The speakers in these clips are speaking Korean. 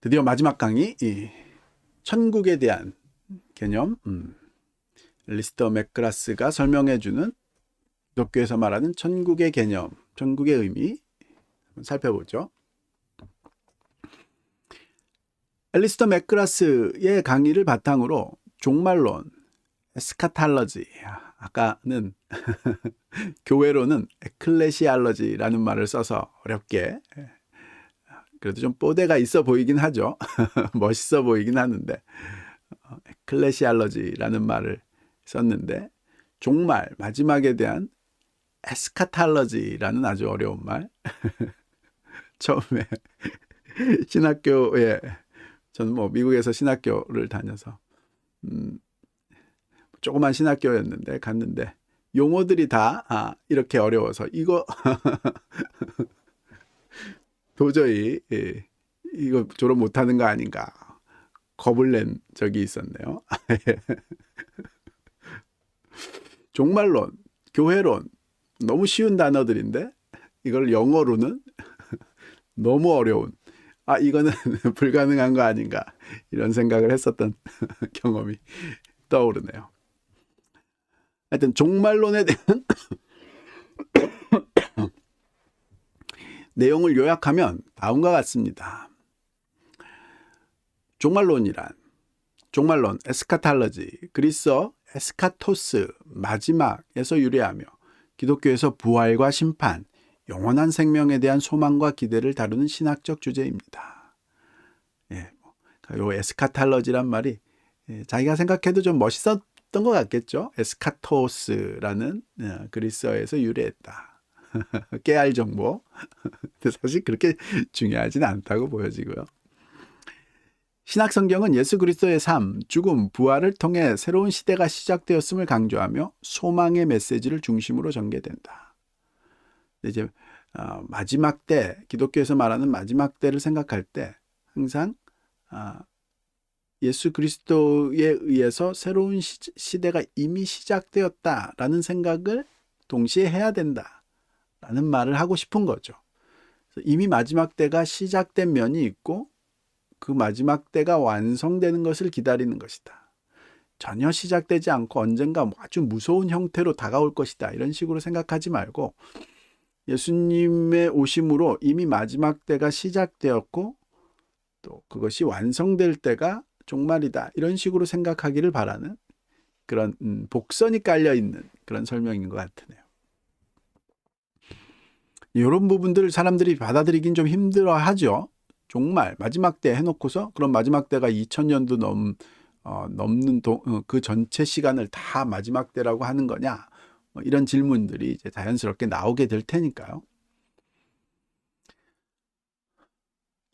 드디어 마지막 강의, 이 천국에 대한 개념, 음, 리스터 맥그라스가 설명해주는 기독교에서 말하는 천국의 개념, 천국의 의미 한번 살펴보죠. 앨리스터 맥그라스의 강의를 바탕으로 종말론, 에스카탈러지, 아까는 교회로는 에클레시알러지라는 말을 써서 어렵게 그래도 좀 뽀대가 있어 보이긴 하죠. 멋있어 보이긴 하는데 어, 에클레시알러지라는 말을 썼는데 종말 마지막에 대한 에스카탈러지라는 아주 어려운 말 처음에 신학교에 저는 뭐 미국에서 신학교를 다녀서 음, 조그만 신학교였는데 갔는데 용어들이 다 아, 이렇게 어려워서 이거 도저히 예, 이거 졸업 못하는 거 아닌가 겁을 낸 적이 있었네요. 종말론, 교회론 너무 쉬운 단어들인데 이걸 영어로는 너무 어려운 아 이거는 불가능한 거 아닌가 이런 생각을 했었던 경험이 떠오르네요. 하여튼 종말론에 대한 내용을 요약하면 다음과 같습니다. 종말론이란 종말론 에스카탈러지 그리스어 에스카토스 마지막에서 유래하며 기독교에서 부활과 심판 영원한 생명에 대한 소망과 기대를 다루는 신학적 주제입니다. 예, 뭐, 요 에스카탈러지란 말이 예, 자기가 생각해도 좀 멋있었던 것 같겠죠. 에스카토스라는 예, 그리스어에서 유래했다. 깨알 정보. 사실 그렇게 중요하진 않다고 보여지고요. 신약 성경은 예수 그리스도의 삶, 죽음, 부활을 통해 새로운 시대가 시작되었음을 강조하며 소망의 메시지를 중심으로 전개된다. 이제 어, 마지막 때, 기독교에서 말하는 마지막 때를 생각할 때 항상 어, 예수 그리스도에 의해서 새로운 시, 시대가 이미 시작되었다라는 생각을 동시에 해야 된다. 라는 말을 하고 싶은 거죠. 이미 마지막 때가 시작된 면이 있고 그 마지막 때가 완성되는 것을 기다리는 것이다. 전혀 시작되지 않고 언젠가 아주 무서운 형태로 다가올 것이다. 이런 식으로 생각하지 말고 예수님의 오심으로 이미 마지막 때가 시작되었고 또 그것이 완성될 때가 종말이다. 이런 식으로 생각하기를 바라는 그런 음, 복선이 깔려 있는 그런 설명인 것 같으네요. 이런 부분들을 사람들이 받아들이긴 좀 힘들어 하죠. 종말, 마지막 때 해놓고서 그럼 마지막 때가 2000년도 넘, 어, 넘는 도, 어, 그 전체 시간을 다 마지막 때라고 하는 거냐? 뭐 이런 질문들이 이제 자연스럽게 나오게 될 테니까요.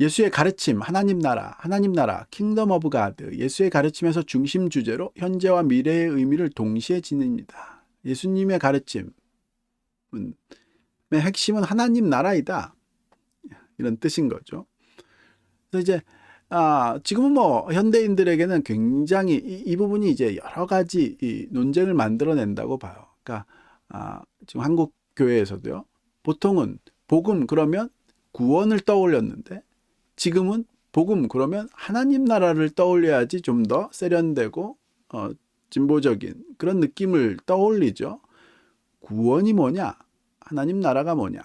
예수의 가르침, 하나님 나라, 하나님 나라, 킹덤 오브 가드, 예수의 가르침에서 중심 주제로 현재와 미래의 의미를 동시에 지닙니다. 예수님의 가르침은 핵심은 하나님 나라이다. 이런 뜻인 거죠. 그래서 이제 아, 지금은 뭐 현대인들에게는 굉장히 이, 이 부분이 이제 여러 가지 이 논쟁을 만들어낸다고 봐요. 그러니까 아, 지금 한국 교회에서도요. 보통은 복음 그러면 구원을 떠올렸는데 지금은 복음 그러면 하나님 나라를 떠올려야지 좀 더 세련되고 어, 진보적인 그런 느낌을 떠올리죠. 구원이 뭐냐? 하나님 나라가 뭐냐?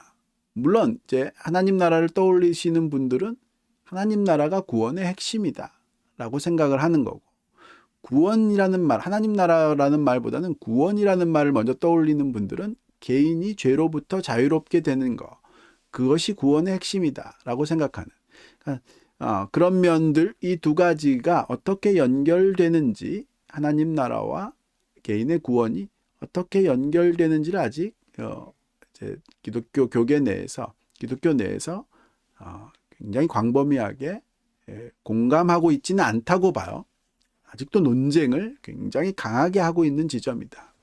물론 이제 하나님 나라를 떠올리시는 분들은 하나님 나라가 구원의 핵심이다라고 생각을 하는 거고 구원이라는 말, 하나님 나라라는 말보다는 구원이라는 말을 먼저 떠올리는 분들은 개인이 죄로부터 자유롭게 되는 거 그것이 구원의 핵심이다라고 생각하는 그러니까, 어, 그런 면들 이 두 가지가 어떻게 연결되는지 하나님 나라와 개인의 구원이 어떻게 연결되는지를 아직 어, 이제 기독교 교계 내에서 기독교 내에서 어, 굉장히 광범위하게 예, 공감하고 있지는 않다고 봐요. 아직도 논쟁을 굉장히 강하게 하고 있는 지점이다.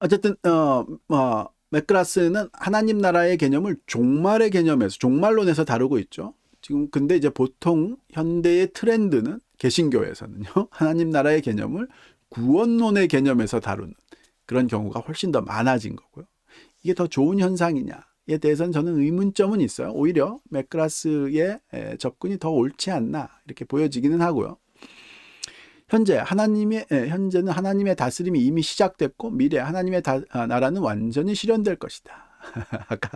어쨌든 어, 어 맥그라스는 하나님 나라의 개념을 종말의 개념에서 종말론에서 다루고 있죠. 지금 근데 이제 보통 현대의 트렌드는 개신교에서는요. 하나님 나라의 개념을 구원론의 개념에서 다루는 그런 경우가 훨씬 더 많아진 거고요. 이게 더 좋은 현상이냐? 대해서는 저는 의문점은 있어요. 오히려 맥그라스의 에, 접근이 더 옳지 않나 이렇게 보여지기는 하고요. 현재 하나님의 에, 현재는 하나님의 다스림이 이미 시작됐고 미래 하나님의 다, 아, 나라는 완전히 실현될 것이다. 아까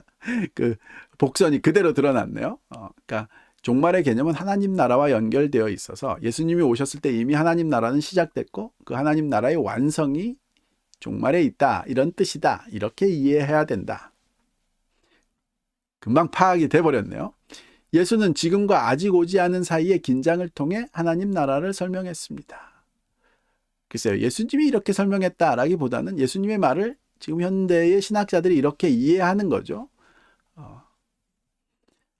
그 복선이 그대로 드러났네요. 어, 그러니까 종말의 개념은 하나님 나라와 연결되어 있어서 예수님이 오셨을 때 이미 하나님 나라는 시작됐고 그 하나님 나라의 완성이 종말에 있다 이런 뜻이다 이렇게 이해해야 된다. 금방 파악이 돼 버렸네요. 예수는 지금과 아직 오지 않은 사이의 긴장을 통해 하나님 나라를 설명했습니다. 글쎄요, 예수님이 이렇게 설명했다라기보다는 예수님의 말을 지금 현대의 신학자들이 이렇게 이해하는 거죠. 어,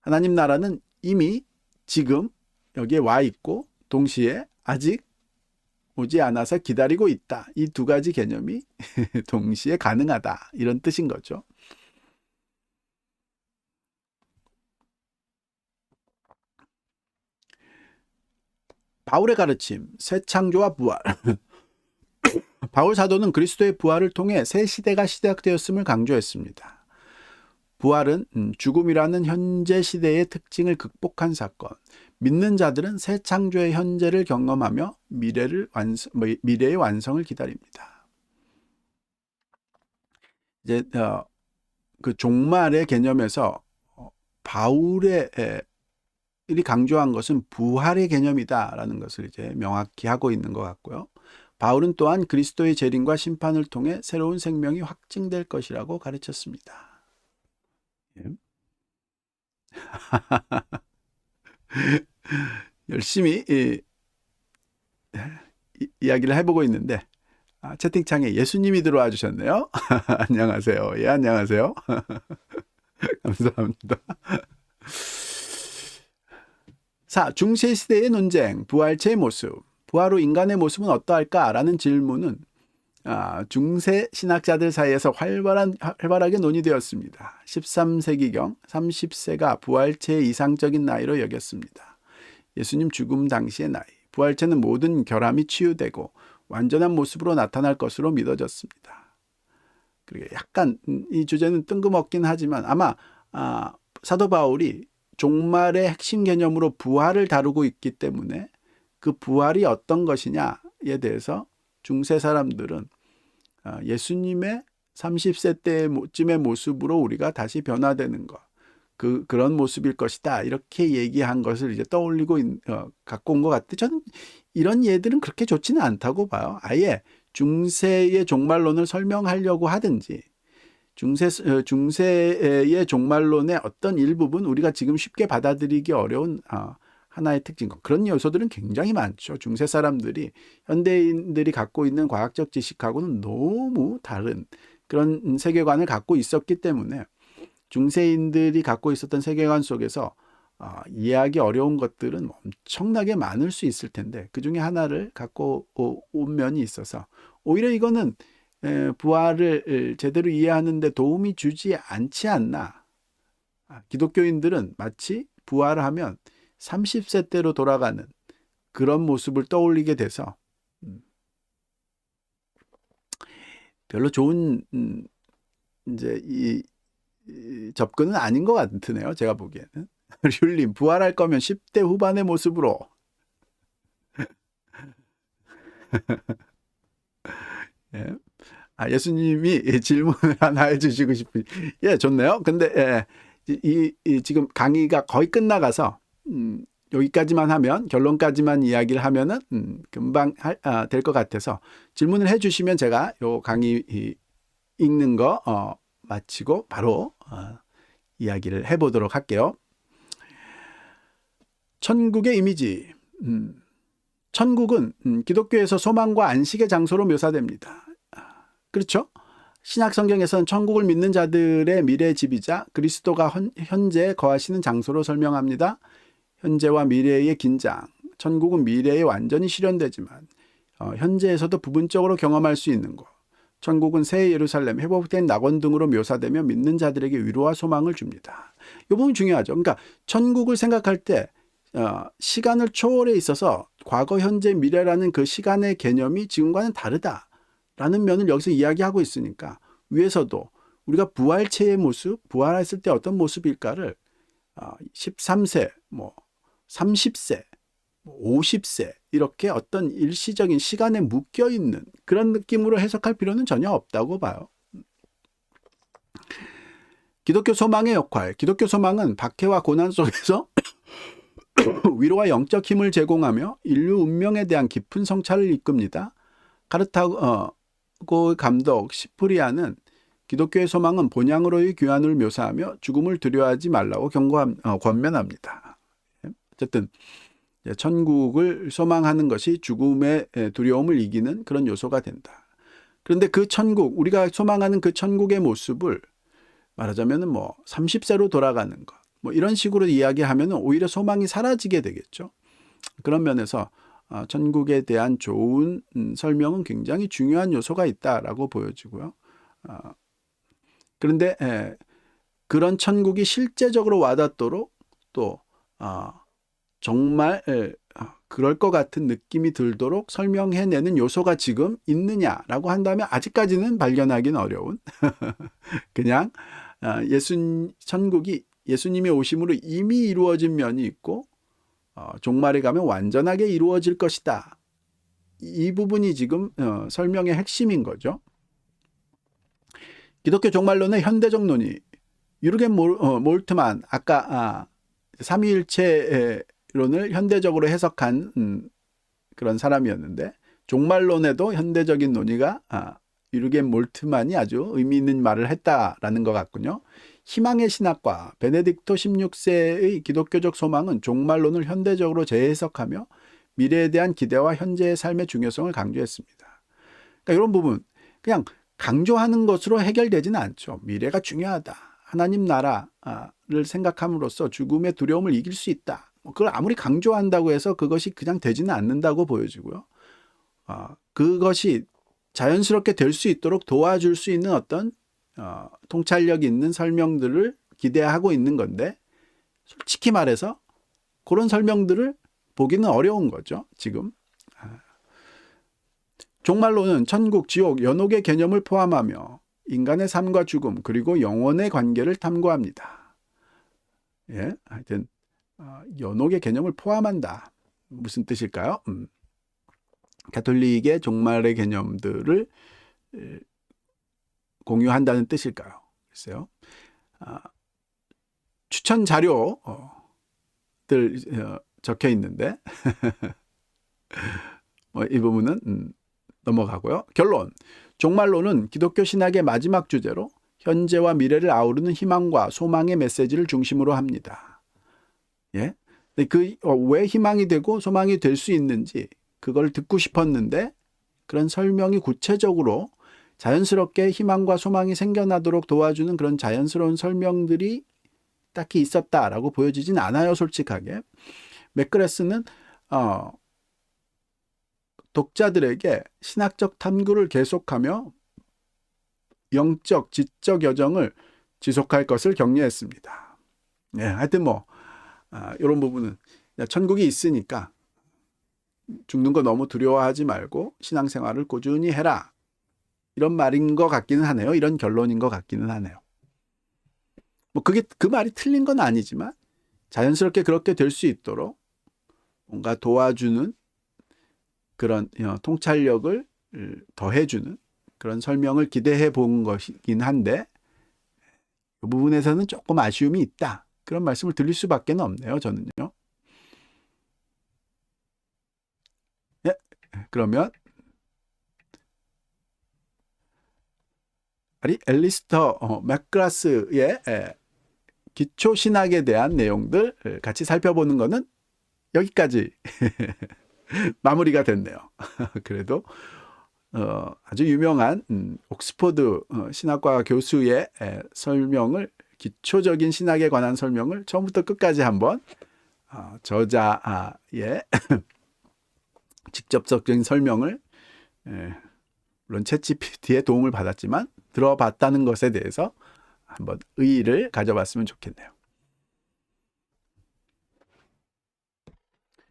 하나님 나라는 이미 지금 여기에 와 있고 동시에 아직 오지 않아서 기다리고 있다. 이 두 가지 개념이 동시에 가능하다. 이런 뜻인 거죠. 바울의 가르침, 새 창조와 부활. 바울 사도는 그리스도의 부활을 통해 새 시대가 시작되었음을 강조했습니다. 부활은 음, 죽음이라는 현재 시대의 특징을 극복한 사건. 믿는 자들은 새 창조의 현재를 경험하며 미래를 완성, 뭐, 미래의 완성을 기다립니다. 이제 어, 그 종말의 개념에서 어, 바울의 에, 이 강조한 것은 부활의 개념이다라는 것을 이제 명확히 하고 있는 것 같고요. 바울은 또한 그리스도의 재림과 심판을 통해 새로운 생명이 확증될 것이라고 가르쳤습니다. 예. 열심히 이, 이, 이야기를 해보고 있는데 아, 채팅창에 예수님이 들어와 주셨네요. 안녕하세요. 예, 안녕하세요. 감사합니다. 사, 중세 시대의 논쟁, 부활체의 모습. 부활 후 인간의 모습은 어떠할까라는 질문은 아, 중세 신학자들 사이에서 활발한, 활발하게 논의되었습니다. 13세기경 30세가 부활체의 이상적인 나이로 여겼습니다. 예수님 죽음 당시의 나이. 부활체는 모든 결함이 치유되고 완전한 모습으로 나타날 것으로 믿어졌습니다. 그리고 약간 이 주제는 뜬금없긴 하지만 아마 아, 사도 바울이 종말의 핵심 개념으로 부활을 다루고 있기 때문에 그 부활이 어떤 것이냐에 대해서 중세 사람들은 아, 예수님의 30세 때쯤의 모습으로 우리가 다시 변화되는 것. 그, 그런 모습일 것이다. 이렇게 얘기한 것을 이제 떠올리고, 어, 갖고 온 것 같아요. 저는 이런 예들은 그렇게 좋지는 않다고 봐요. 아예 중세의 종말론을 설명하려고 하든지, 중세, 어, 중세의 종말론의 어떤 일부분 우리가 지금 쉽게 받아들이기 어려운, 어, 하나의 특징. 그런 요소들은 굉장히 많죠. 중세 사람들이 현대인들이 갖고 있는 과학적 지식하고는 너무 다른 그런 세계관을 갖고 있었기 때문에 중세인들이 갖고 있었던 세계관 속에서 어, 이해하기 어려운 것들은 엄청나게 많을 수 있을 텐데 그 중에 하나를 갖고 온 면이 있어서 오히려 이거는 에, 부활을 제대로 이해하는데 도움이 주지 않지 않나. 아, 기독교인들은 마치 부활하면 30세 때로 돌아가는 그런 모습을 떠올리게 돼서 음, 별로 좋은 음, 이제 이, 이 접근은 아닌 것 같으네요. 제가 보기에는. 율님 부활할 거면 10대 후반의 모습으로 예. 아, 예수님이 질문을 하나 해주시고 싶으 예, 좋네요. 근데, 예, 이, 이, 지금 강의가 거의 끝나가서, 음, 여기까지만 하면 결론까지만 이야기를 하면은 음, 금방 아, 될것 같아서 질문을 해주시면 제가 요 강의 이, 읽는 거 어, 마치고 바로 어, 이야기를 해보도록 할게요. 천국의 이미지. 음, 천국은 음, 기독교에서 소망과 안식의 장소로 묘사됩니다. 그렇죠? 신약 성경에서는 천국을 믿는 자들의 미래 집이자 그리스도가 현재 거하시는 장소로 설명합니다. 현재와 미래의 긴장. 천국은 미래에 완전히 실현되지만 어, 현재에서도 부분적으로 경험할 수 있는 것. 천국은 새 예루살렘, 회복된 낙원 등으로 묘사되며 믿는 자들에게 위로와 소망을 줍니다. 이 부분 중요하죠. 그러니까 천국을 생각할 때 어, 시간을 초월해 있어서 과거, 현재, 미래라는 그 시간의 개념이 지금과는 다르다라는 면을 여기서 이야기하고 있으니까 위에서도 우리가 부활체의 모습, 부활했을 때 어떤 모습일까를 아, 13세, 뭐 30세, 50세 뭐 이렇게 어떤 일시적인 시간에 묶여 있는 그런 느낌으로 해석할 필요는 전혀 없다고 봐요. 기독교 소망의 역할. 기독교 소망은 박해와 고난 속에서 위로와 영적 힘을 제공하며 인류 운명에 대한 깊은 성찰을 이끕니다. 카르타고 감독 시프리아는 기독교의 소망은 본향으로의 귀환을 묘사하며 죽음을 두려워하지 말라고 경고함, 어, 권면합니다. 어쨌든 천국을 소망하는 것이 죽음의 두려움을 이기는 그런 요소가 된다. 그런데 그 천국, 우리가 소망하는 그 천국의 모습을 말하자면 뭐 30세로 돌아가는 것, 뭐 이런 식으로 이야기하면 오히려 소망이 사라지게 되겠죠. 그런 면에서 어, 천국에 대한 좋은 음, 설명은 굉장히 중요한 요소가 있다라고 보여지고요. 어, 그런데 그런 천국이 실제적으로 와닿도록 또 어, 정말 그럴 것 같은 느낌이 들도록 설명해내는 요소가 지금 있느냐라고 한다면 아직까지는 발견하기는 어려운 그냥 예수 천국이 예수님의 오심으로 이미 이루어진 면이 있고 어, 종말에 가면 완전하게 이루어질 것이다. 이 부분이 지금 어, 설명의 핵심인 거죠. 기독교 종말론의 현대적 논의 유르겐 몰, 어, 몰트만 아까 아, 삼위일체 론을 현대적으로 해석한 음, 그런 사람이었는데 종말론에도 현대적인 논의가 아, 유르겐 몰트만이 아주 의미 있는 말을 했다라는 것 같군요. 희망의 신학과 베네딕토 16세의 기독교적 소망은 종말론을 현대적으로 재해석하며 미래에 대한 기대와 현재의 삶의 중요성을 강조했습니다. 그러니까 이런 부분 그냥 강조하는 것으로 해결되지는 않죠. 미래가 중요하다. 하나님 나라를 생각함으로써 죽음의 두려움을 이길 수 있다. 뭐 그걸 아무리 강조한다고 해서 그것이 그냥 되지는 않는다고 보여지고요. 아, 그것이 자연스럽게 될 수 있도록 도와줄 수 있는 어떤 어, 통찰력 있는 설명들을 기대하고 있는 건데 솔직히 말해서 그런 설명들을 보기는 어려운 거죠. 지금. 아. 종말로는 천국, 지옥, 연옥의 개념을 포함하며 인간의 삶과 죽음 그리고 영혼의 관계를 탐구합니다. 예, 하여튼 어, 연옥의 개념을 포함한다. 무슨 뜻일까요? 음. 가톨릭의 종말의 개념들을 공유한다는 뜻일까요? 글쎄요. 아, 추천 자료들 어, 적혀 있는데 뭐, 이 부분은 음, 넘어가고요. 결론. 종말론은 기독교 신학의 마지막 주제로 현재와 미래를 아우르는 희망과 소망의 메시지를 중심으로 합니다. 예? 그왜 어, 희망이 되고 소망이 될 수 있는지 그걸 듣고 싶었는데 그런 설명이 구체적으로 자연스럽게 희망과 소망이 생겨나도록 도와주는 그런 자연스러운 설명들이 딱히 있었다라고 보여지진 않아요, 솔직하게. 맥그레스는 어, 독자들에게 신학적 탐구를 계속하며 영적, 지적 여정을 지속할 것을 격려했습니다. 네, 하여튼 뭐 아, 이런 부분은 천국이 있으니까 죽는 거 너무 두려워하지 말고 신앙생활을 꾸준히 해라. 이런 말인 것 같기는 하네요. 이런 결론인 것 같기는 하네요. 뭐 그게 그 말이 틀린 건 아니지만 자연스럽게 그렇게 될 수 있도록 뭔가 도와주는 그런 어, 통찰력을 더해주는 그런 설명을 기대해 본 것이긴 한데 이 부분에서는 조금 아쉬움이 있다. 그런 말씀을 드릴 수밖에 없네요. 저는요. 예, 그러면 아니 엘리스터 어, 맥그라스의 에, 기초 신학에 대한 내용들 같이 살펴보는 것은 여기까지 마무리가 됐네요. 그래도 어, 아주 유명한 음, 옥스퍼드 어, 신학과 교수의 에, 설명을 기초적인 신학에 관한 설명을 처음부터 끝까지 한번 어, 저자의 직접적인 설명을 에, 물론 챗GPT의 도움을 받았지만 들어봤다는 것에 대해서 한번 의의를 가져봤으면 좋겠네요.